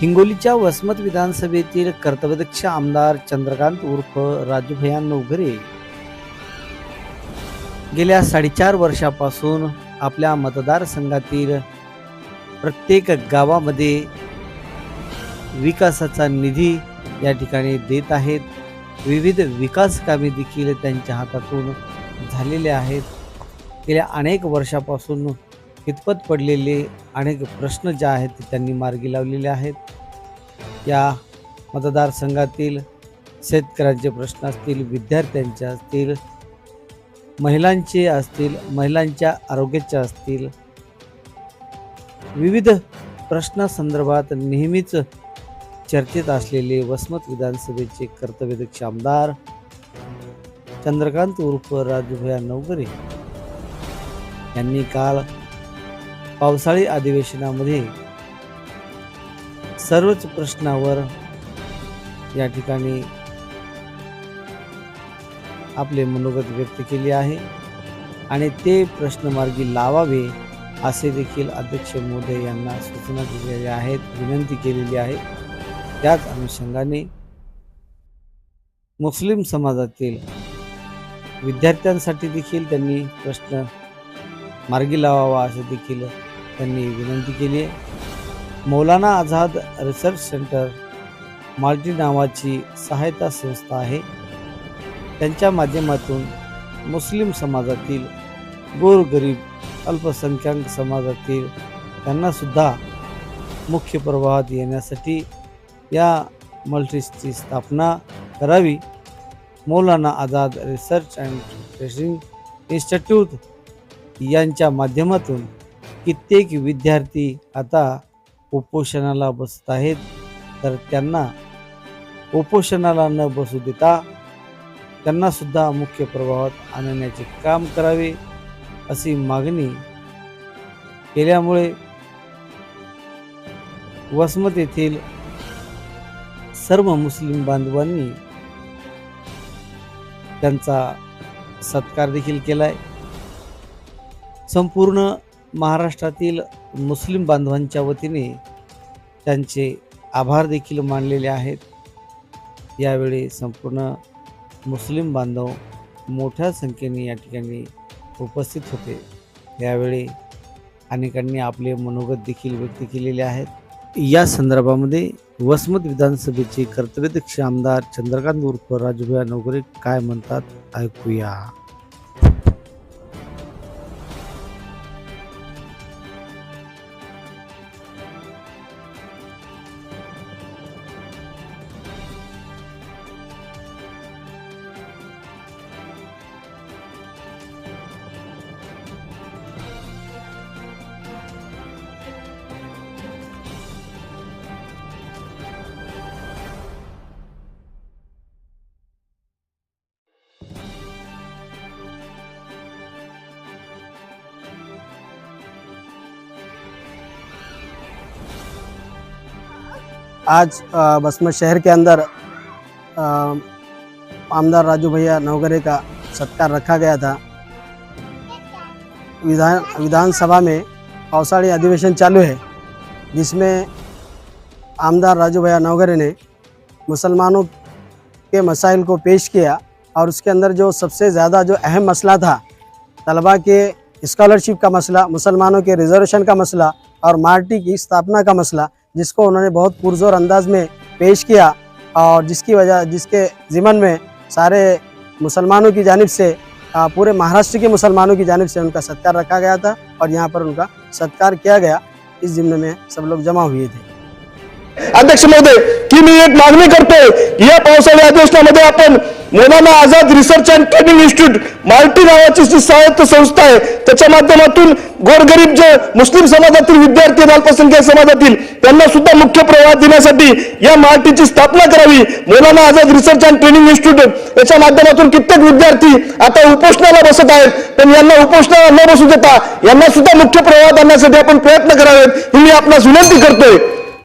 हिंगोलीच्या वसमत विधानसभेतील कर्तव्यदक्ष आमदार चंद्रकांत उर्फ राजूभया नवघरे. गेल्या साडेचार वर्षापासून आपल्या मतदारसंघातील प्रत्येक गावामध्ये विकासाचा निधी या ठिकाणी देत आहेत. विविध विकास कामे देखील त्यांच्या हातातून झालेले आहेत. गेल्या अनेक वर्षापासून कितपत पडलेले अनेक प्रश्न जे आहेत ते त्यांनी मार्गी लावलेले आहेत. या मतदारसंघातील शेतकऱ्यांचे प्रश्न असतील विद्यार्थ्यांचे असतील महिलांचे असतील महिलांच्या आरोग्याचे असतील विविध प्रश्नासंदर्भात नेहमीच चर्चेत असलेले वसमत विधानसभेचे कर्तव्यदक्ष आमदार चंद्रकांत उर्फ राजूभया नवगरे यांनी काल पावसाळी अधिवेशनामध्ये सर्वच प्रश्नावर या ठिकाणी आपले मनोगत व्यक्त केले आहे आणि ते प्रश्न मार्गी लावावे असे देखील अध्यक्ष मोदी यांना सूचना दिलेल्या आहेत विनंती केलेली आहे. त्याच अनुषंगाने मुस्लिम समाजातील विद्यार्थ्यांसाठी देखील त्यांनी प्रश्न मार्गी लावावा असे देखील त्यांनी विनंती केली आहे. मौलाना आझाद रिसर्च सेंटर माल्टी नावाची सहायता संस्था आहे. त्यांच्या माध्यमातून मुस्लिम समाजातील गोरगरीब अल्पसंख्याक समाजातील त्यांनासुद्धा मुख्य प्रवाहात येण्यासाठी या मल्टीची स्थापना करावी. Maulana Azad research and training institute यांच्या माध्यमातून कित्येक विद्यार्थी आता उपोषणाला बसत आहेत. तर त्यांना उपोषणाला न बसू देता त्यांना सुद्धा मुख्य प्रभावात आणण्याचे काम करावे अशी मागणी केल्यामुळे वसमत येथील सर्व मुस्लिम बांधवांनी त्यांचा सत्कार देखील केलाय. संपूर्ण महाराष्ट्रातील मुस्लिम बांधवांच्या वतीने त्यांचे आभार देखील मानलेले आहेत. यावेळी संपूर्ण मुस्लिम बांधव मोठ्या संख्येने या ठिकाणी उपस्थित होते. यावेळी अनेकांनी आपले मनोगत देखील व्यक्त केलेले आहेत. या संदर्भामध्ये वसमत विधानसभेचे कर्तव्यदक्ष आमदार चंद्रकांत उर्फ राजूभाई नवगरे काय म्हणतात ऐकूया. आज बसमत शहर के अंदर आमदार राजू भैया नवगरे का सत्कार रखा गया था। विधान, विधानसभा में औसाड़ी अधिवेशन चालू है, जिसमें आमदार राजू भैया नवगरे ने मुसलमानों के मसाइल को पेश किया और उसके अंदर जो सबसे ज़्यादा जो अहम मसला था, तलबा के स्कॉलरशिप का मसला, मुसलमानों के रिजर्वेशन का मसला और मार्टी की स्थापना का मसला जिसको उन्होंने बहुत पुरजोर अंदाज में पेश किया और जिसकी वजह, जिसके ज़िमन में सारे मुसलमानों की जानब से पूरे महाराष्ट्र के मुसलमानों की जानब से उनका सत्कार रखा गया था और यहाँ पर उनका सत्कार किया गया। इस जिम्न में सब लोग जमा हुए थे। अध्यक्ष महोदय की मी एक मागणी करतोय या पावसाळी अधिवेशनामध्ये आपण Maulana Azad research and training institute multi नावाची जी स्वायत्त संस्था आहे त्याच्या माध्यमातून गोरगरीब जे मुस्लिम समाजातील विद्यार्थी आहेत, अल्पसंख्याक समाजातील त्यांना सुद्धा मुख्य प्रवाहात देण्यासाठी या मार्टीची स्थापना करावी. Maulana Azad research and training institute याच्या माध्यमातून कित्येक विद्यार्थी आता उपोषणाला बसत आहेत पण यांना उपोषणाला न बसू देता यांना सुद्धा मुख्य प्रवाहात आणण्यासाठी आपण प्रयत्न करावेत ही मी आपणास विनंती करतोय.